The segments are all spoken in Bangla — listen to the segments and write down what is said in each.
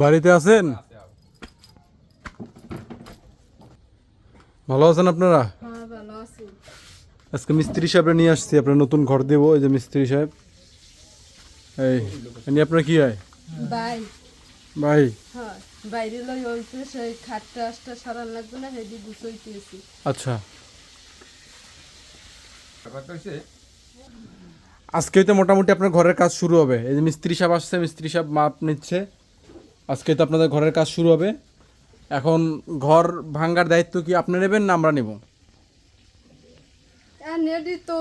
বাড়িতে আছেন? ভালো আছেন আপনারা? হ্যাঁ ভালো আছি। আজকে মিস্ত্রি সাহেবরা নিয়ে আসছি আপনার নতুন ঘর দেবো এই যে মিস্ত্রি সাহেব। এই এনি আপনার কি হয়? বাই। ভাই হ্যাঁ বাইরে লই হইতে সেই খাটটা আসটা সারান লাগবে না হেদি গুছাইতেছি। আচ্ছা। আজকে তো মোটামুটি আপনার ঘরের কাজ শুরু হবে। এই যে মিস্ত্রি সাহেব আসছে মিস্ত্রি সাহেব মাপ নিচ্ছে। আজকে তো আপনাদের ঘরের কাজ শুরু হবে। এখন ঘর ভাঙ্গার দায়িত্ব কি আপনি নেবেন না আমরা নেব? তো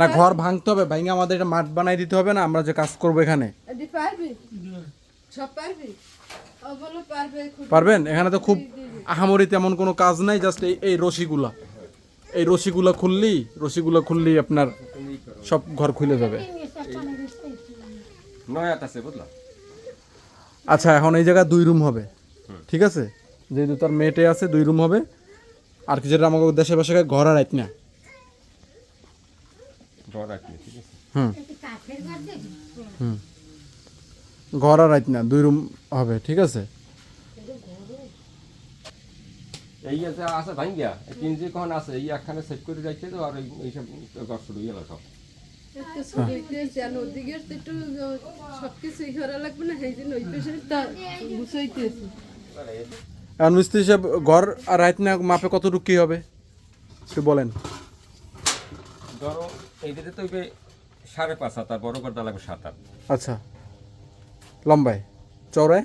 না ঘর ভাঙতে হবে ভাঙে আমাদের এটা মাঠ বানাই দিতে হবে না আমরা যে কাজ করব এখানে। পারবেন? এখানে তো খুব আহামরি তেমন কোনো কাজ নাই জাস্ট এই এই রশিগুলা। এই রশিগুলা খুললি রশিগুলা খুললি আপনার সব ঘর খুলে যাবে। নয়াত আছে বুঝলা? আচ্ছা এখন এই জায়গায় দুই রুম হবে। ঠিক আছে? যেহেতু তার মেয়েটে আছে দুই রুম হবে। আর কি যেটা আমাকে দেশে পাশে ঘর আর না। হুম। হুম। ঘর আর না দুই রুম হবে ঠিক আছে? এই আছে আছে ভাঙ গিয়া তিন যে কখন আছে? এই একখানে সেট করে যাইছে তো আর এই- এইসব ঘর শুরু গেল সব। একটু ছুটাইতেছি আর ওদিকে একটু সব করা লাগবে না সেই জন্য ওই পেশে তা গুছাইতেছি। মিস্ত্রি সাহেব ঘর আর না মাপে কতটুকু কি হবে? একটু বলেন। ধরো এইটাতে তো সাড়ে পাঁচ হাত আর বড় করতে লাগবে সাত হাত। আচ্ছা। লম্বায়? চওড়ায়?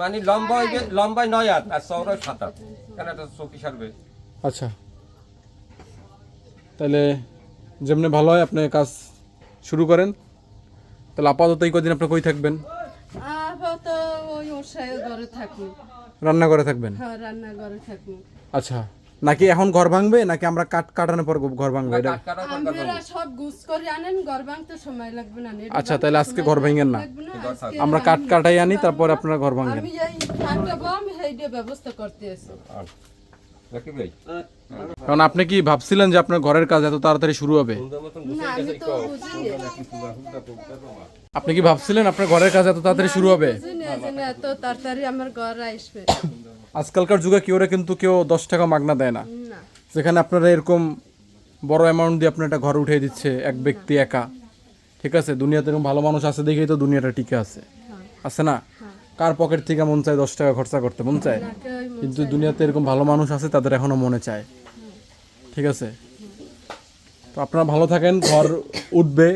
মানে লম্বাই লম্বাই নয় হাত আর চৌড়ায় সাত হাত। কেন একটা চৌকি সারবে? আচ্ছা। তাহলে যেমনি ভালো হয় আপনি কাজ শুরু করেন। তাহলে আপাতত এই কদিন আপনি কই থাকবেন? আপাতত ওই ঘরে থাকি। রান্না করে থাকবেন? হ্যাঁ রান্না ঘরে থাকি। আচ্ছা নাকি এখন ঘর ভাঙবে নাকি আমরা কাট কাটানোর পর ঘর ভাঙবে? এটা আমরা সব গুছ করে আনেন ঘর ভাঙতে সময় লাগবে না। আচ্ছা তাহলে আজকে ঘর ভাঙেন না। আমরা কাট কাটাই আনি তারপর আপনারা ঘর ভাঙবেন আমি এই কাটাবো আমি সেইটা ব্যবস্থা করতে আছি। ভাই কারণ আপনি কি ভাবছিলেন যে আপনার ঘরের কাজ এত তাড়াতাড়ি শুরু হবে? সুন্দর মতন না আমি তো বুঝিনি আপনি কি ভাবছিলেন আপনার ঘরের কাজ এত তাড়াতাড়ি শুরু হবে? বুঝিনি যে না এত তাড়াতাড়ি আমার ঘর আসবে। আজকালকার যুগে কেউ কিন্তু কেউ দশ টাকা মাগনা দেয় না? না। যেখানে আপনারা এরকম বড় অ্যামাউন্ট দিয়ে আপনার একটা ঘর উঠিয়ে দিচ্ছে এক ব্যক্তি একা। ঠিক আছে? দুনিয়াতে এরকম ভালো মানুষ আছে দেখেই তো দুনিয়াটা টিকে আছে। আছে না? কার পকেট থেকে মন চায় দশ টাকা খরচা করতে মন চায়? কিন্তু দুনিয়াতে এরকম ভালো মানুষ আছে তাদের এখনও মনে চায়। ঠিক আছে? তো আপনারা ভালো থাকেন ঘর উঠবে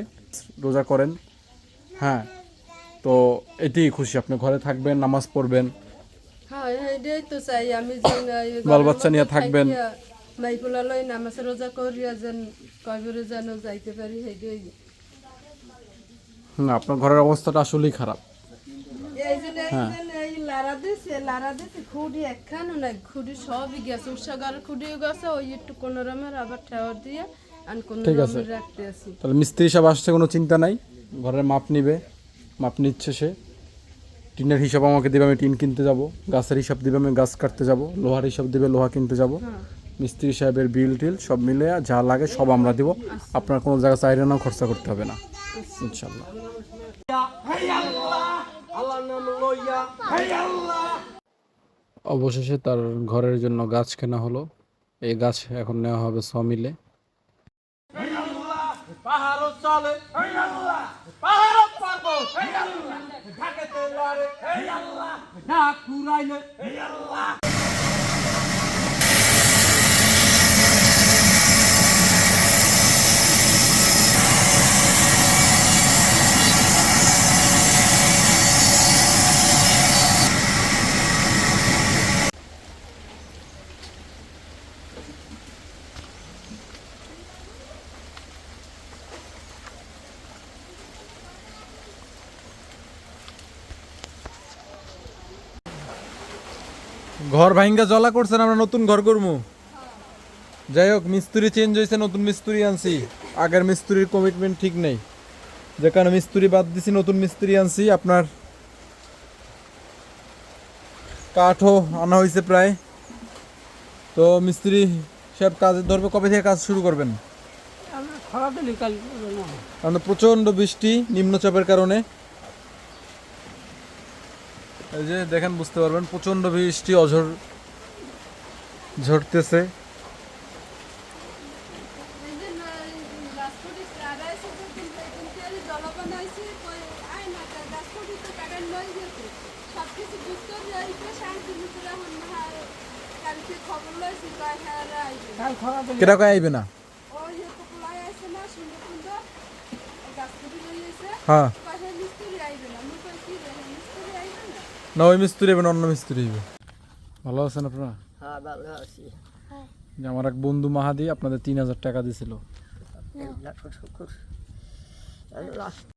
রোজা করেন। হ্যাঁ তো এটি খুশি আপনি ঘরে থাকবেন নামাজ পড়বেন। হ্যাঁ বাল বাচ্চা নিয়ে থাকবেন। থাকিয়া মাইকুলা লই নামাজ রোজা করিয়া যেন যাইতে পারি সেইটাই। না আপনার ঘরের অবস্থাটা আসলেই খারাপ এই যে এই যে এই লারা দিছে লারা দিছে খুঁড়ি একখানও নাই খুঁড়ি সবই গেছে। উষাগার খুঁড়িও গেছে ওই একটু কোনো রকমের আবার ঠেওয়ার দিয়ে আর কোনো রকমের রাখতে আছি। তাহলে মিস্ত্রি সব আসছে কোনো চিন্তা নাই? ঘরের মাপ নিবে মাপ নিচ্ছে সে। টিনের হিসাব আমাকে দেবে আমি টিন কিনতে যাব। গাছের হিসাব দিবে আমি গাছ কাটতে যাব। লোহার হিসাব দিবে লোহা কিনতে যাব। মিস্ত্রি সাহেবের বিল টিল সব মিলে যা লাগে সব আমরা দিব। আপনার কোনো জায়গা চাইলে না খরচা করতে হবে না। ইনশাল্লাহ। অবশেষে তার ঘরের জন্য গাছ কেনা হলো। এই গাছ এখন নেওয়া হবে ছ মিলে পাহাড়ও চলে। পাহাড়ও পারব ঢাকেতে লড়ে। ঢাক পুরাইলে ঘর ভাঙ্গা জলা করছেন আমরা নতুন ঘর করব যাই হোক মিস্ত্রি চেঞ্জ হয়েছে নতুন মিস্ত্রি আনছি। আগের মিস্ত্রির কমিটমেন্ট ঠিক নেই। যেখানে মিস্ত্রি বাদ দিছি নতুন মিস্ত্রি আনছি আপনার কাঠও আনা হয়েছে প্রায়। তো মিস্ত্রি সব কাজে ধরবে কবে থেকে কাজ শুরু করবেন? কারণ প্রচণ্ড বৃষ্টি নিম্নচাপের কারণে। এই যে দেখেন বুঝতে পারবেন প্রচণ্ড বৃষ্টি অঝর ঝরতেছে। হ্যাঁ কেটা কয় আইবে না? ওই যে পপুলাই আছে না সুন্দর সুন্দর গাছপুরি লই আইছে হ্যাঁ কয় হ্যাঁ মিস্ত্রি আইবে না মুই কই কি রে মিস্ত্রি আইবে না ওই মিস্ত্রি হবে না অন্য মিস্ত্রি হবে ভালো আছেন আপনারা? হ্যাঁ ভালো আছি। যে আমার এক বন্ধু মাহাদি আপনাদের তিন হাজার টাকা দিছিল।